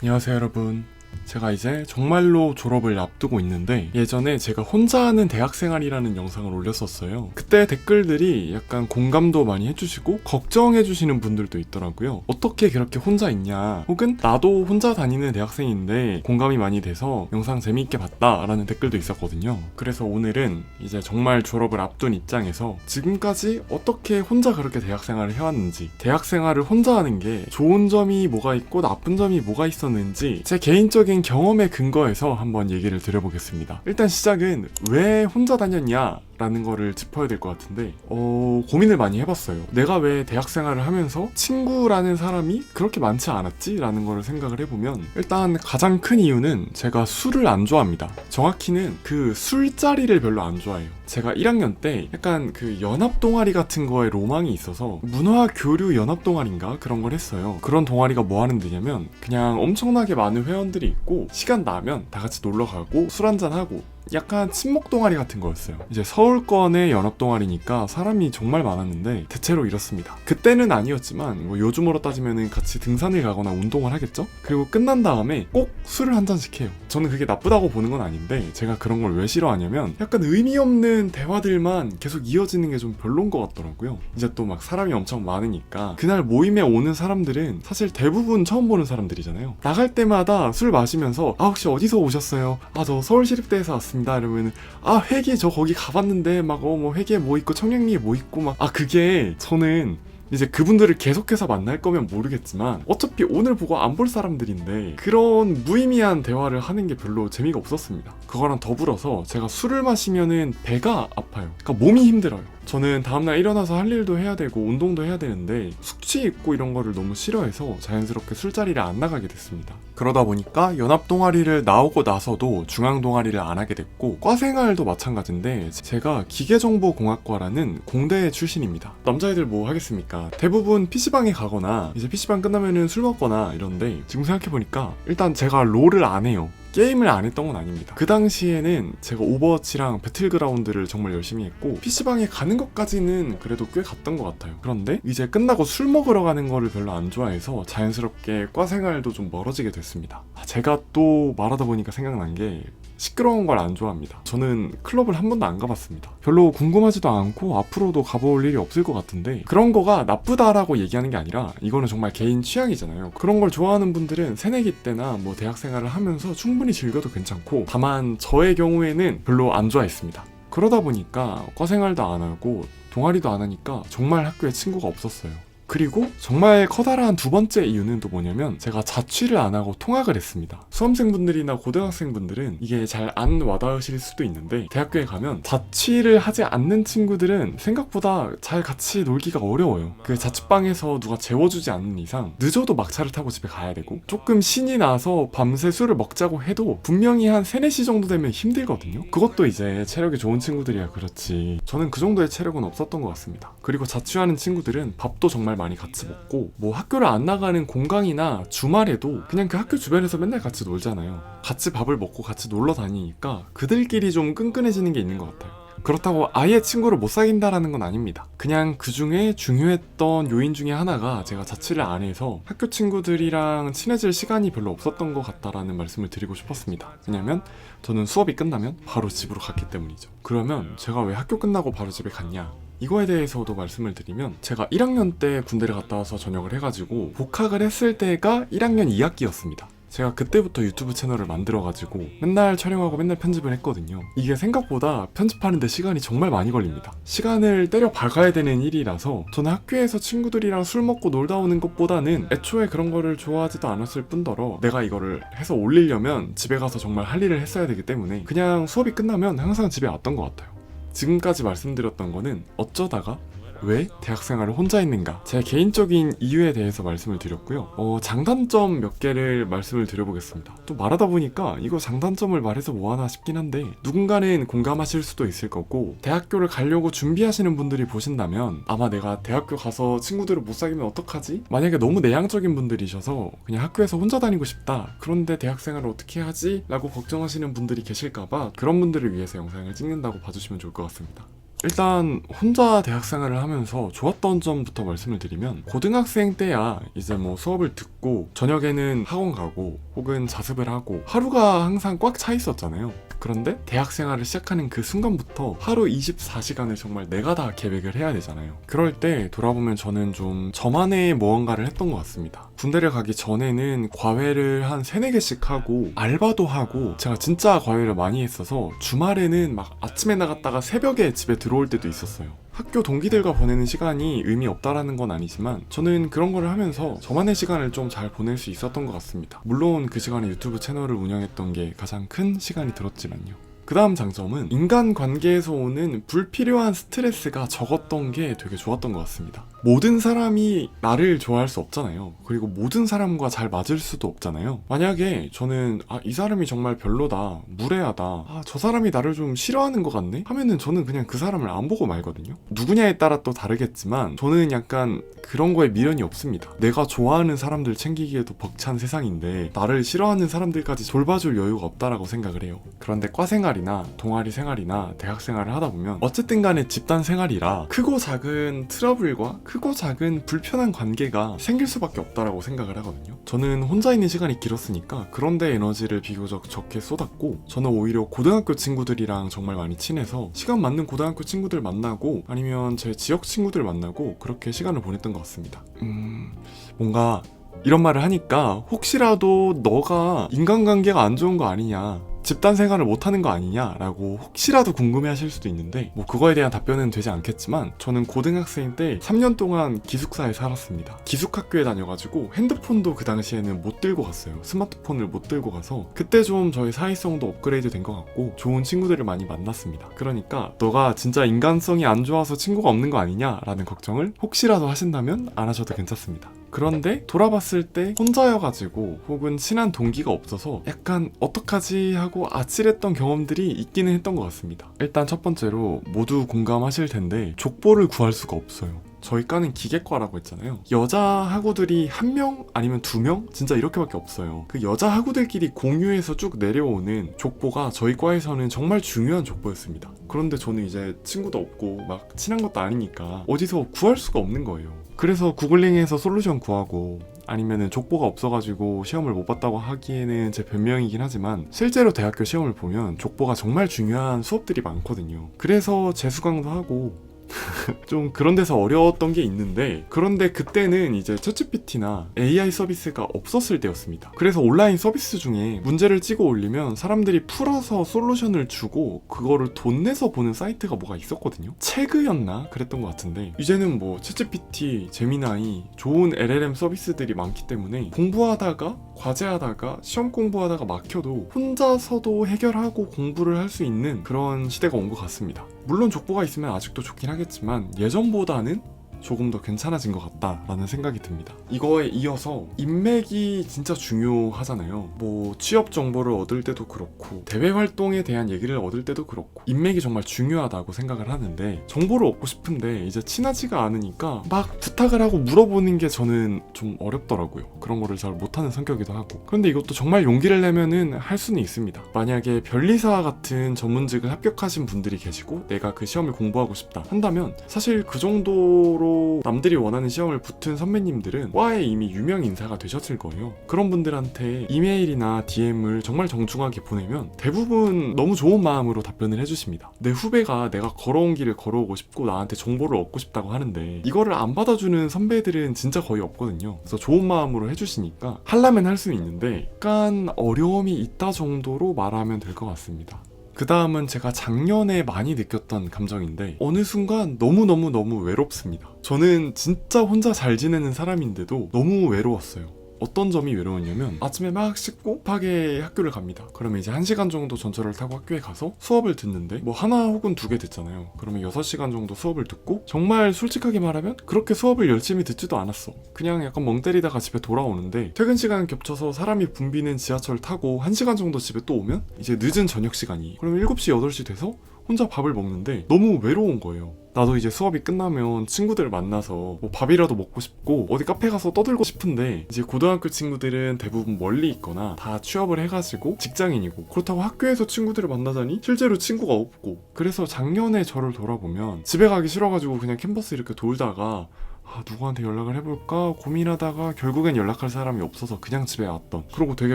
안녕하세요 여러분 제가 이제 정말로 졸업을 앞두고 있는데 예전에 제가 혼자 하는 대학 생활이라는 영상을 올렸었어요. 그때 댓글들이 약간 공감도 많이 해주시고 걱정해주시는 분들도 있더라고요. 어떻게 그렇게 혼자 있냐? 혹은 나도 혼자 다니는 대학생인데 공감이 많이 돼서 영상 재미있게 봤다 라는 댓글도 있었거든요. 그래서 오늘은 이제 정말 졸업을 앞둔 입장에서 지금까지 어떻게 혼자 그렇게 대학 생활을 해왔는지 대학 생활을 혼자 하는 게 좋은 점이 뭐가 있고 나쁜 점이 뭐가 있었는지 제 개인적 인 경험에 근거해서 한번 얘기를 드려보겠습니다. 일단 시작은 왜 혼자 다녔냐? 라는 거를 짚어야 될 것 같은데 어 고민을 많이 해봤어요 내가 왜 대학 생활을 하면서 친구라는 사람이 그렇게 많지 않았지? 라는 거를 생각을 해보면 일단 가장 큰 이유는 제가 술을 안 좋아합니다 정확히는 그 술자리를 별로 안 좋아해요 제가 1학년 때 약간 그 연합 동아리 같은 거에 로망이 있어서 문화 교류 연합 동아리인가 그런 걸 했어요. 그런 동아리가 뭐 하는 데냐면 그냥 엄청나게 많은 회원들이 있고 시간 나면 다 같이 놀러 가고 술 한잔 하고 약간 친목 동아리 같은 거였어요. 이제 서울권의 연합 동아리니까 사람이 정말 많았는데 대체로 이렇습니다. 그때는 아니었지만 뭐 요즘으로 따지면은 같이 등산을 가거나 운동을 하겠죠? 그리고 끝난 다음에 꼭 술을 한 잔씩 해요. 저는 그게 나쁘다고 보는 건 아닌데 제가 그런 걸 왜 싫어하냐면 약간 의미 없는 대화들만 계속 이어지는 게 좀 별론 것 같더라고요. 이제 또 막 사람이 엄청 많으니까 그날 모임에 오는 사람들은 사실 대부분 처음 보는 사람들이잖아요. 나갈 때마다 술 마시면서 아 혹시 어디서 오셨어요? 아 저 서울시립대에서 왔습니다. 이러면은 아 회계 저 거기 가봤는데 막 어 뭐 회계 뭐 있고 청량리에 뭐 있고 막 아 그게 저는 이제 그분들을 계속해서 만날 거면 모르겠지만 어차피 오늘 보고 안 볼 사람들인데 그런 무의미한 대화를 하는 게 별로 재미가 없었습니다. 그거랑 더불어서 제가 술을 마시면은 배가 아파요. 그러니까 몸이 힘들어요. 저는 다음날 일어나서 할 일도 해야 되고 운동도 해야 되는데 숙취 있고 이런 거를 너무 싫어해서 자연스럽게 술자리를 안 나가게 됐습니다. 그러다 보니까 연합 동아리를 나오고 나서도 중앙 동아리를 안 하게 됐고 과 생활도 마찬가지인데 제가 기계정보공학과라는 공대 출신입니다. 남자애들 뭐 하겠습니까? 대부분 PC방에 가거나 이제 PC방 끝나면은 술 먹거나 이런데 지금 생각해보니까 일단 제가 롤을 안 해요. 게임을 안 했던 건 아닙니다. 그 당시에는 제가 오버워치랑 배틀그라운드를 정말 열심히 했고 PC방에 가는 것까지는 그래도 꽤 갔던 것 같아요. 그런데 이제 끝나고 술 먹으러 가는 거를 별로 안 좋아해서 자연스럽게 과 생활도 좀 멀어지게 됐습니다. 아, 제가 또 말하다 보니까 생각난 게 시끄러운 걸 안 좋아합니다. 저는 클럽을 한 번도 안 가봤습니다. 별로 궁금하지도 않고 앞으로도 가볼 일이 없을 것 같은데 그런 거가 나쁘다라고 얘기하는 게 아니라 이거는 정말 개인 취향이잖아요. 그런 걸 좋아하는 분들은 새내기 때나 뭐 대학 생활을 하면서 충분히 즐겨도 괜찮고 다만 저의 경우에는 별로 안 좋아했습니다. 그러다 보니까 과 생활도 안 하고 동아리도 안 하니까 정말 학교에 친구가 없었어요. 그리고 정말 커다란 두 번째 이유는 또 뭐냐면 제가 자취를 안 하고 통학을 했습니다. 수험생분들이나 고등학생분들은 이게 잘 안 와닿으실 수도 있는데 대학교에 가면 자취를 하지 않는 친구들은 생각보다 잘 같이 놀기가 어려워요. 그 자취방에서 누가 재워주지 않는 이상 늦어도 막차를 타고 집에 가야 되고 조금 신이 나서 밤새 술을 먹자고 해도 분명히 한 3, 4시 정도 되면 힘들거든요. 그것도 이제 체력이 좋은 친구들이야 그렇지. 저는 그 정도의 체력은 없었던 것 같습니다. 그리고 자취하는 친구들은 밥도 정말 많이 같이 먹고 뭐 학교를 안 나가는 공강이나 주말에도 그냥 그 학교 주변에서 맨날 같이 놀잖아요. 같이 밥을 먹고 같이 놀러 다니니까 그들끼리 좀 끈끈해지는 게 있는 것 같아요. 그렇다고 아예 친구를 못 사귄다라는 건 아닙니다. 그냥 그 중에 중요했던 요인 중에 하나가 제가 자취를 안 해서 학교 친구들이랑 친해질 시간이 별로 없었던 것 같다라는 말씀을 드리고 싶었습니다. 왜냐면 저는 수업이 끝나면 바로 집으로 갔기 때문이죠. 그러면 제가 왜 학교 끝나고 바로 집에 갔냐? 이거에 대해서도 말씀을 드리면 제가 1학년 때 군대를 갔다 와서 전역을 해가지고 복학을 했을 때가 1학년 2학기였습니다. 제가 그때부터 유튜브 채널을 만들어가지고 맨날 촬영하고 맨날 편집을 했거든요. 이게 생각보다 편집하는데 시간이 정말 많이 걸립니다. 시간을 때려 박아야 되는 일이라서 저는 학교에서 친구들이랑 술 먹고 놀다 오는 것보다는 애초에 그런 거를 좋아하지도 않았을 뿐더러 내가 이거를 해서 올리려면 집에 가서 정말 할 일을 했어야 되기 때문에 그냥 수업이 끝나면 항상 집에 왔던 것 같아요. 지금까지 말씀드렸던 거는 어쩌다가 왜 대학 생활을 혼자 했는가 제 개인적인 이유에 대해서 말씀을 드렸고요 어, 장단점 몇 개를 말씀을 드려보겠습니다 또 말하다 보니까 이거 장단점을 말해서 뭐하나 싶긴 한데 누군가는 공감하실 수도 있을 거고 대학교를 가려고 준비하시는 분들이 보신다면 아마 내가 대학교 가서 친구들을 못 사귀면 어떡하지? 만약에 너무 내향적인 분들이셔서 그냥 학교에서 혼자 다니고 싶다 그런데 대학 생활을 어떻게 하지? 라고 걱정하시는 분들이 계실까봐 그런 분들을 위해서 영상을 찍는다고 봐주시면 좋을 것 같습니다 일단 혼자 대학 생활을 하면서 좋았던 점부터 말씀을 드리면 고등학생 때야 이제 뭐 수업을 듣고 저녁에는 학원 가고 혹은 자습을 하고 하루가 항상 꽉 차 있었잖아요. 그런데 대학 생활을 시작하는 그 순간부터 하루 24시간을 정말 내가 다 계획을 해야 되잖아요. 그럴 때 돌아보면 저는 좀 저만의 무언가를 했던 것 같습니다. 군대를 가기 전에는 과외를 한 3, 4개씩 하고 알바도 하고 제가 진짜 과외를 많이 했어서 주말에는 막 아침에 나갔다가 새벽에 집에 들어올 때도 있었어요. 학교 동기들과 보내는 시간이 의미 없다라는 건 아니지만 저는 그런 거를 하면서 저만의 시간을 좀 잘 보낼 수 있었던 것 같습니다. 물론 그 시간에 유튜브 채널을 운영했던 게 가장 큰 시간이 들었지만요. 그 다음 장점은 인간 관계에서 오는 불필요한 스트레스가 적었던 게 되게 좋았던 것 같습니다. 모든 사람이 나를 좋아할 수 없잖아요. 그리고 모든 사람과 잘 맞을 수도 없잖아요. 만약에 저는 아, 이 사람이 정말 별로다, 무례하다, 아, 저 사람이 나를 좀 싫어하는 것 같네? 하면은 저는 그냥 그 사람을 안 보고 말거든요. 누구냐에 따라 또 다르겠지만 저는 약간 그런 거에 미련이 없습니다. 내가 좋아하는 사람들 챙기기에도 벅찬 세상인데 나를 싫어하는 사람들까지 돌봐줄 여유가 없다라고 생각을 해요. 그런데 과 생활이 나 동아리 생활이나 대학 생활을 하다 보면 어쨌든 간에 집단 생활이라 크고 작은 트러블과 크고 작은 불편한 관계가 생길 수밖에 없다라고 생각을 하거든요. 저는 혼자 있는 시간이 길었으니까 그런데 에너지를 비교적 적게 쏟았고 저는 오히려 고등학교 친구들이랑 정말 많이 친해서 시간 맞는 고등학교 친구들 만나고 아니면 제 지역 친구들 만나고 그렇게 시간을 보냈던 것 같습니다. 음, 뭔가 이런 말을 하니까 혹시라도 너가 인간관계가 안 좋은 거 아니냐 집단 생활을 못하는 거 아니냐라고 혹시라도 궁금해 하실 수도 있는데 뭐 그거에 대한 답변은 되지 않겠지만 저는 고등학생 때 3년 동안 기숙사에 살았습니다. 기숙학교에 다녀가지고 핸드폰도 그 당시에는 못 들고 갔어요. 스마트폰을 못 들고 가서 그때 좀 저희 사회성도 업그레이드 된 것 같고 좋은 친구들을 많이 만났습니다. 그러니까 너가 진짜 인간성이 안 좋아서 친구가 없는 거 아니냐라는 걱정을 혹시라도 하신다면 안 하셔도 괜찮습니다 그런데 돌아봤을 때 혼자여가지고 혹은 친한 동기가 없어서 약간 어떡하지 하고 아찔했던 경험들이 있기는 했던 것 같습니다. 일단 첫 번째로 모두 공감하실 텐데 족보를 구할 수가 없어요. 저희 과는 기계과라고 했잖아요. 여자 학우들이 한 명 아니면 두 명? 진짜 이렇게밖에 없어요. 그 여자 학우들끼리 공유해서 쭉 내려오는 족보가 저희 과에서는 정말 중요한 족보였습니다. 그런데 저는 이제 친구도 없고 막 친한 것도 아니니까 어디서 구할 수가 없는 거예요. 그래서 구글링해서 솔루션 구하고 아니면은 족보가 없어가지고 시험을 못 봤다고 하기에는 제 변명이긴 하지만 실제로 대학교 시험을 보면 족보가 정말 중요한 수업들이 많거든요. 그래서 재수강도 하고 좀 그런 데서 어려웠던 게 있는데 그런데 그때는 이제 챗GPT나 AI 서비스가 없었을 때였습니다. 그래서 온라인 서비스 중에 문제를 찍어 올리면 사람들이 풀어서 솔루션을 주고 그거를 돈 내서 보는 사이트가 뭐가 있었거든요. 체그였나 그랬던 것 같은데 이제는 뭐 챗GPT, 제미나이 좋은 LLM 서비스들이 많기 때문에 공부하다가 과제하다가 시험 공부하다가 막혀도 혼자서도 해결하고 공부를 할 수 있는 그런 시대가 온 것 같습니다. 물론 족보가 있으면 아직도 좋긴 하겠지만 예전보다는 조금 더 괜찮아진 것 같다라는 생각이 듭니다. 이거에 이어서 인맥이 진짜 중요하잖아요. 뭐 취업 정보를 얻을 때도 그렇고 대외 활동에 대한 얘기를 얻을 때도 그렇고 인맥이 정말 중요하다고 생각을 하는데 정보를 얻고 싶은데 이제 친하지가 않으니까 막 부탁을 하고 물어보는 게 저는 좀 어렵더라고요. 그런 거를 잘 못하는 성격이기도 하고. 그런데 이것도 정말 용기를 내면은 할 수는 있습니다. 만약에 변리사 같은 전문직을 합격하신 분들이 계시고 내가 그 시험을 공부하고 싶다 한다면 사실 그 정도로 남들이 원하는 시험을 붙은 선배님들은 과에 이미 유명 인사가 되셨을 거예요. 그런 분들한테 이메일이나 DM을 정말 정중하게 보내면 대부분 너무 좋은 마음으로 답변을 해주십니다. 내 후배가 내가 걸어온 길을 걸어오고 싶고 나한테 정보를 얻고 싶다고 하는데 이거를 안 받아주는 선배들은 진짜 거의 없거든요. 그래서 좋은 마음으로 해주시니까 하려면 할 수는 있는데 약간 어려움이 있다 정도로 말하면 될 것 같습니다. 그 다음은 제가 작년에 많이 느꼈던 감정인데 어느 순간 너무너무너무 외롭습니다. 저는 진짜 혼자 잘 지내는 사람인데도 너무 외로웠어요. 어떤 점이 외로웠냐면 아침에 막 씻고 급하게 학교를 갑니다. 그러면 이제 1시간 정도 전철을 타고 학교에 가서 수업을 듣는데 뭐 하나 혹은 두 개 듣잖아요. 그러면 6시간 정도 수업을 듣고 정말 솔직하게 말하면 그렇게 수업을 열심히 듣지도 않았어. 그냥 약간 멍 때리다가 집에 돌아오는데 퇴근 시간 겹쳐서 사람이 붐비는 지하철 타고 1시간 정도 집에 또 오면 이제 늦은 저녁 시간이 그러면 7시 8시 돼서 혼자 밥을 먹는데 너무 외로운 거예요. 나도 이제 수업이 끝나면 친구들 만나서 뭐 밥이라도 먹고 싶고 어디 카페 가서 떠들고 싶은데 이제 고등학교 친구들은 대부분 멀리 있거나 다 취업을 해가지고 직장인이고 그렇다고 학교에서 친구들을 만나자니 실제로 친구가 없고 그래서 작년에 저를 돌아보면 집에 가기 싫어가지고 그냥 캠퍼스 이렇게 돌다가 아, 누구한테 연락을 해볼까 고민하다가 결국엔 연락할 사람이 없어서 그냥 집에 왔던 그리고 되게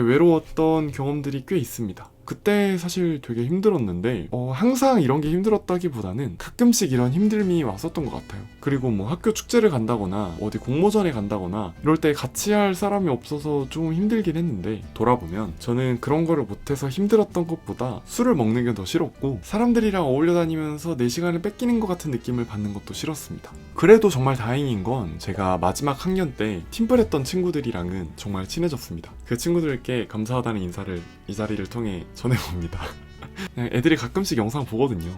외로웠던 경험들이 꽤 있습니다. 그때 사실 되게 힘들었는데 어, 항상 이런 게 힘들었다기보다는 가끔씩 이런 힘듦이 왔었던 것 같아요. 그리고 뭐 학교 축제를 간다거나 어디 공모전에 간다거나 이럴 때 같이 할 사람이 없어서 좀 힘들긴 했는데 돌아보면 저는 그런 거를 못해서 힘들었던 것보다 술을 먹는 게 더 싫었고 사람들이랑 어울려 다니면서 내 시간을 뺏기는 것 같은 느낌을 받는 것도 싫었습니다. 그래도 정말 다행인 건 제가 마지막 학년 때 팀플했던 친구들이랑은 정말 친해졌습니다. 그 친구들께 감사하다는 인사를 이 자리를 통해 전해봅니다. 애들이 가끔씩 영상 보거든요.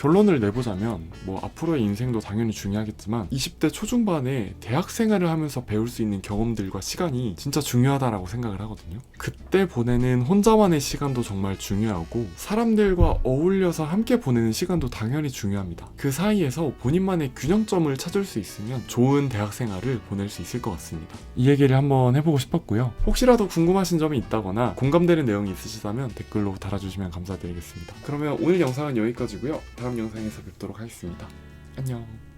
결론을 내보자면 뭐 앞으로의 인생도 당연히 중요하겠지만 20대 초중반에 대학 생활을 하면서 배울 수 있는 경험들과 시간이 진짜 중요하다라고 생각을 하거든요. 그때 보내는 혼자만의 시간도 정말 중요하고 사람들과 어울려서 함께 보내는 시간도 당연히 중요합니다. 그 사이에서 본인만의 균형점을 찾을 수 있으면 좋은 대학 생활을 보낼 수 있을 것 같습니다. 이 얘기를 한번 해보고 싶었고요. 혹시라도 궁금하신 점이 있다거나 공감되는 내용이 있으시다면 댓글로 달아주시면 감사드리겠습니다. 그러면 오늘 영상은 여기까지고요. 다음 영상에서 뵙도록 하겠습니다. 안녕.